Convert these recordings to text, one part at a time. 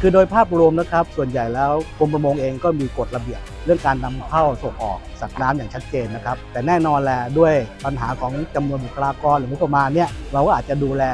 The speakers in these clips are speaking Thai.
คือโดยภาพรวมนะครับ ส่วนใหญ่แล้วกรมประมงเองก็มีกฎระเบียบ รื่องการนำเข้าส่งออกสัตว์น้ำอย่างชัดเจนนะครับ แต่แน่นอนแหละด้วยปัญหาของจำนวนบุคลากรหรืองบประมาณเนี่ยเราก็อาจจะดูแล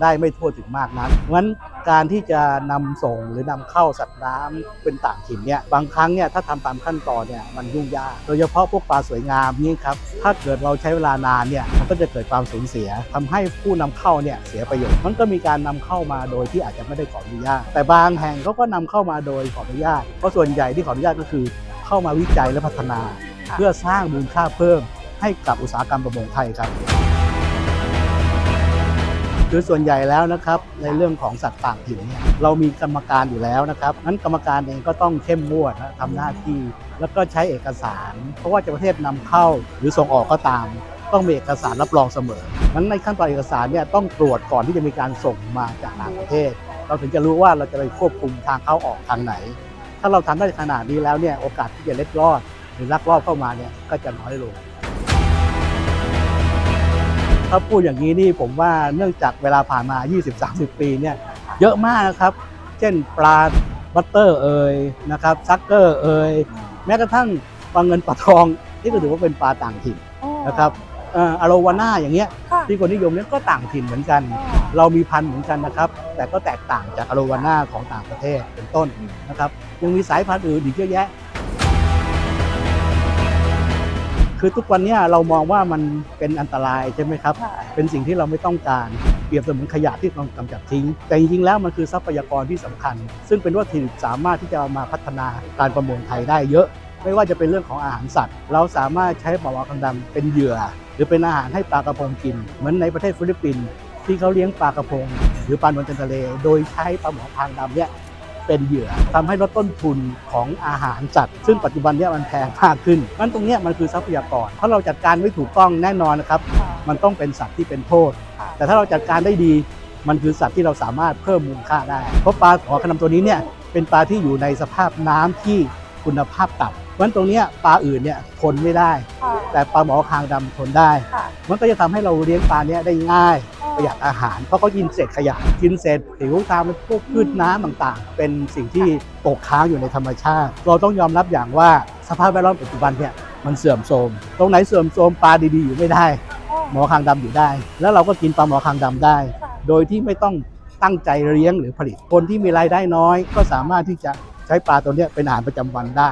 ได้ไม่ทั่วถึงมากนักเพราะฉะนั้นการที่จะนำส่งหรือนำเข้าสัตว์น้ำเป็นต่างถิ่นเนี่ยบางครั้งเนี่ยถ้าทำตามขั้นตอนเนี่ยมันยุ่งยากโดยเฉพาะพวกปลาสวยงามนี่ครับถ้าเกิดเราใช้เวลานานเนี่ยมันก็จะเกิดความสูญเสียทำให้ผู้นำเข้าเนี่ยเสียประโยชน์มันก็มีการนำเข้ามาโดยที่อาจจะไม่ได้ขออนุญาตแต่บางแห่งเขาก็นำเข้ามาโดยขออนุญาตเพราะส่วนใหญ่ที่ขออนุญาตก็คือ เข้ามาวิจัยและพัฒนาค่ะเพื่อสร้างมูลค่าเพิ่มให้กับอุตสาหกรรมประมงไทยครับคือส่วนใหญ่แล้วนะครับในเรื่องของสัตว์ต่างถิ่นเนี่ยเรามีกรรมการอยู่แล้วนะครับนั้นกรรมการเองก็ต้องเข้มงวดนะทำหน้าที่ แล้วก็ใช้เอกสาร เพราะว่าจะประเทศนำเข้าหรือส่งออกก็ตาม ต้องมีเอกสารรับรองเสมอนั้นในขั้นตอนเอกสารเนี่ยต้องตรวจก่อนที่จะมีการส่งมาจากต่างประเทศ เราถึงจะรู้ว่าเราจะไปควบคุมทางเข้าออกทางไหน ถ้าเราทำได้ขนาดนี้แล้วเนี่ยโอกาสที่จะเล็ดรอด หรือลักลอบเข้ามาเนี่ยก็จะน้อยลง ถ้าพูดอย่างนี้นี่ผมว่าเนื่องจากเวลาผ่านมา 20-30 ปีเนี่ยเยอะมากนะครับ เช่นปลาบัตเตอร์เอ่ยนะครับซักเกอร์เอ่ยแม้กระทั่งปลาเงินปลาทองนี่ก็ถือว่าเป็นปลาต่างถิ่นอ๋อนะครับเอ่ออโรวาน่าอย่างเงี้ยค่ะที่คนนิยมเนี่ยก็ต่างถิ่นเหมือนกันอ๋อ เรามีพันธุ์เหมือนกันนะครับ แต่ก็แตกต่างจากอโรวาน่าของต่างประเทศเป็นต้นนะครับ ยังมีสายพันธุ์อื่นอีกเยอะแยะ คือทุกวันเนี้เรามองว่ามันเป็นอันตรายใช่ไหมครับค่ะเป็นสิ่งที่เราไม่ต้องการ เปรียบเสมือนขยะที่ต้องกำจัดทิ้ง แต่จริงๆแล้วมันคือทรัพยากรที่สำคัญ ซึ่งเป็นวัตถุดิบสามารถที่จะเอามาพัฒนาการประมงไทยได้เยอะ ไม่ว่าจะเป็นเรื่องของอาหารสัตว์ เราสามารถใช้ปลาวาฬคังดำเป็นเหยื่อ หรือเป็นอาหารให้ปลากระพงกิน เหมือนในประเทศฟิลิปปินส์ ที่เขาเลี้ยงปลากระพง หรือปลานวลจันทะเล โดยใช้ปลาหมอคางดำเนี่ยเป็นเหยื่อทำให้ลดต้นทุนของอาหารสัตว์ซึ่งปัจจุบันเนี่ยมันแพงมากขึ้นนั้นตรงเนี้ยมันคือทรัพยากรถ้าเราจัดการไม่ถูกต้องแน่นอนนะครับค่ะมันต้องเป็นสัตว์ที่เป็นโทษค่ะแต่ถ้าเราจัดการได้ดีมันคือสัตว์ที่เราสามารถเพิ่มมูลค่าได้ เพราะปลาหอขนำตัวนี้เนี่ยเป็นปลาที่อยู่ในสภาพน้ำที่คุณภาพต่ำเพราะฉะนั้นตรงเนี้ยปลาอื่นเนี่ยทนไม่ได้ค่ะแต่ปลาหมอคางดำทนได้ค่ะมันก็จะทำให้เราเลี้ยงปลาเนี้ยได้ง่าย ประหยัดอาหาร เพราะเขากินเศษขยะ กินเศษผิวตามพวกพืชน้ำต่างๆ เป็นสิ่งที่ตกค้างอยู่ในธรรมชาติ เราต้องยอมรับอย่างว่าสภาพแวดล้อมปัจจุบันเนี่ยมันเสื่อมโทรมตรงไหนเสื่อมโทรมปลาดีๆอยู่ไม่ได้อ๋อหมอคางดำอยู่ได้ แล้วเราก็กินปลาหมอคางดำได้ค่ะโดยที่ไม่ต้องตั้งใจเลี้ยงหรือผลิตคนที่มีรายได้น้อย ก็สามารถที่จะใช้ปลาตัวเนี้ยเป็นอาหารประจำวันได้